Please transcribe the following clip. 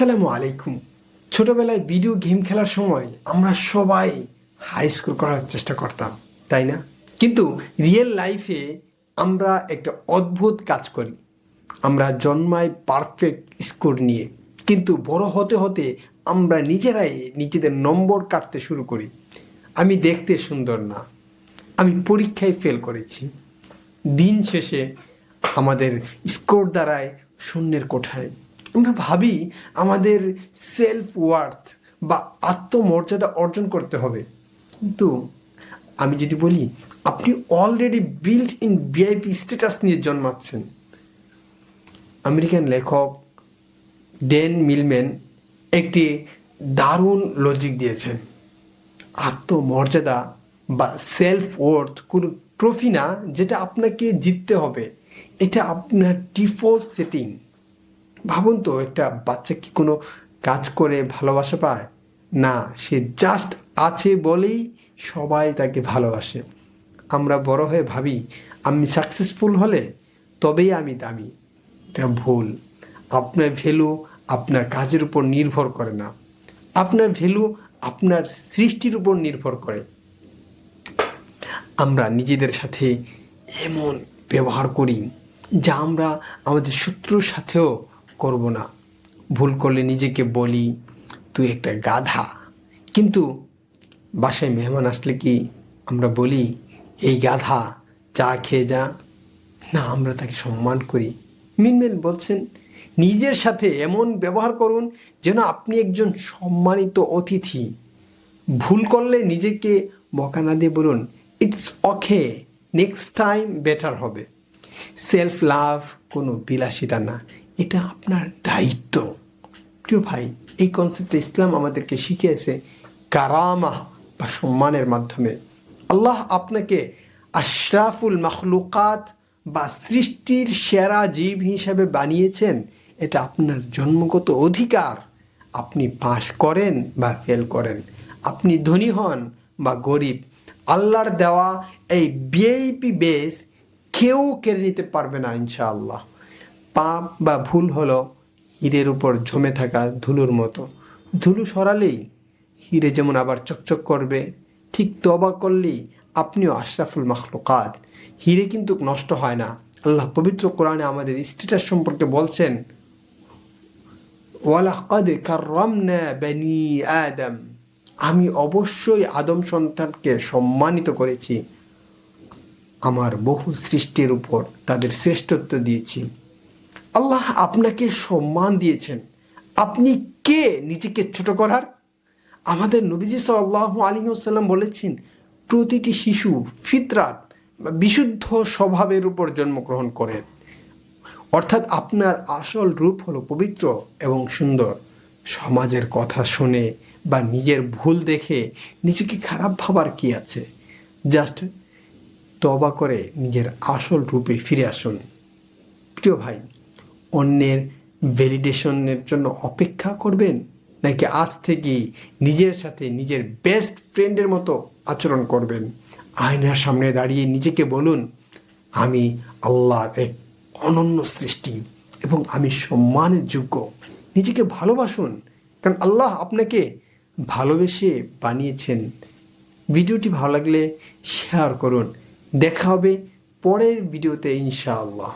আসসালামু আলাইকুম। ছোটবেলায় ভিডিও গেম খেলার সময় আমরা সবাই হাই স্কোর করার চেষ্টা করতাম, তাই না? কিন্তু রিয়েল লাইফে আমরা একটা অদ্ভুত কাজ করি। আমরা জন্মাই পারফেক্ট স্কোর নিয়ে, কিন্তু বড় হতে হতে আমরা নিজেরাই নিজেদের নম্বর কাটতে শুরু করি। আমি দেখতে সুন্দর না, আমি পরীক্ষায় ফেল করেছি। দিন শেষে আমাদের স্কোর দ্বারায় শূন্যের কোঠায়। আমরা ভাবি আমাদের সেলফ ওয়ার্থ বা আত্মমর্যাদা অর্জন করতে হবে। কিন্তু আমি যদি বলি, আপনি already built in VIP status নিয়ে জন্মাচ্ছেন। আমেরিকান লেখক ডেন মিলম্যান একটি দারুণ লজিক দিয়েছেন। আত্মমর্যাদা বা সেলফ ওয়ার্থ কোনো ট্রফি না, যেটা আপনাকে জিততে হবে। এটা আপনার ডিফল্ট সেটিং ভাবুন তো, একটা বাচ্চা কি কোনো কাজ করে ভালোবাসা পায়? না, সে জাস্ট আছে বলেই সবাই তাকে ভালোবাসে। আমরা বড় হয়ে ভাবি, আমি সাকসেসফুল হলে তবেই আমি দামি। এটা ভুল। আপনার ভ্যালু আপনার কাজের উপর নির্ভর করে না। আপনার ভ্যালু আপনার সৃষ্টির উপর নির্ভর করে। আমরা নিজেদের সাথে এমন ব্যবহার করি, যা আমরা আমাদের শত্রুর সাথেও করব না। ভুল করলে নিজেকে বলি, তুই একটা গাধা। কিন্তু বাসায় মেহমান আসলে কি আমরা বলি, এই গাধা চা খেয়ে যা। না, আমরা তাকে সম্মান করি। মিনমেন বলছেন, নিজের সাথে এমন ব্যবহার করুন যেন আপনি একজন সম্মানিত অতিথি। ভুল করলে নিজেকে বকা না দিয়ে বলুন, it's okay, next time better হবে। সেলফ লাভ কোনো বিলাসিতা না। এটা আপনার দায়িত্ব। প্রিয় ভাই, এই কনসেপ্টে ইসলাম আমাদেরকে শিখিয়েছে কারামা বা সম্মানের মাধ্যমে। আল্লাহ আপনাকে আশরাফুল মখলুকাত বা সৃষ্টির সেরা জীব হিসাবে বানিয়েছেন। এটা আপনার জন্মগত অধিকার। আপনি পাশ করেন বা ফেল করেন। আপনি ধনী হন বা গরিব। আল্লাহর দেওয়া এই ভিআইপি বেস কেউ কেড়ে নিতে পারবে না, ইনশাআল্লাহ। পাপ বা ভুল হলো, হীরের উপর জমে থাকা ধুলোর মতো। ধুলো সরালেই হিরে যেমন আবার চকচক করবে, ঠিক তবা করলেই আপনিও আশরাফুল মখলুকাত। হিরে কিন্তু নষ্ট হয় না। আল্লাহ পবিত্র কোরআনে আমাদের স্ট্যাটাস সম্পর্কে বলছেন, ওয়ালাকাদ কাররামনা বানি আদম। আমি অবশ্যই আদম সন্তানকে সম্মানিত করেছি। আমার বহু সৃষ্টির উপর তাদের শ্রেষ্ঠত্ব দিয়েছি। আল্লাহ আপনাকে সম্মান দিয়েছেন। আপনি কে নিজেকে ছোট করার? আমাদের নবীজি সাল্লাহ আলী সাল্লাম বলেছেন, প্রতিটি শিশু ফিতরাত বিশুদ্ধ স্বভাবের উপর জন্মগ্রহণ করেন অর্থাৎ আপনার আসল রূপ হলো পবিত্র এবং সুন্দর। সমাজের কথা শুনে বা নিজের ভুল দেখে নিজেকে খারাপ ভাবার কি আছে? জাস্ট তবা করে নিজের আসল রূপে ফিরে আসুন। প্রিয় ভাই অন্যের ভ্যালিডেশনের জন্য অপেক্ষা করবেন? নাকি আজ থেকে নিজের সাথে নিজের বেস্ট ফ্রেন্ডের মতো আচরণ করবেন? আয়নার সামনে দাঁড়িয়ে নিজেকে বলুন, আমি আল্লাহর এক অনন্য সৃষ্টি এবং আমি সম্মানের যোগ্য। নিজেকে ভালোবাসুন, কারণ আল্লাহ আপনাকে ভালোবেসে বানিয়েছেন। ভিডিওটি ভালো লাগলে শেয়ার করুন। দেখা হবে পরের ভিডিওতে, ইনশাআল্লাহ।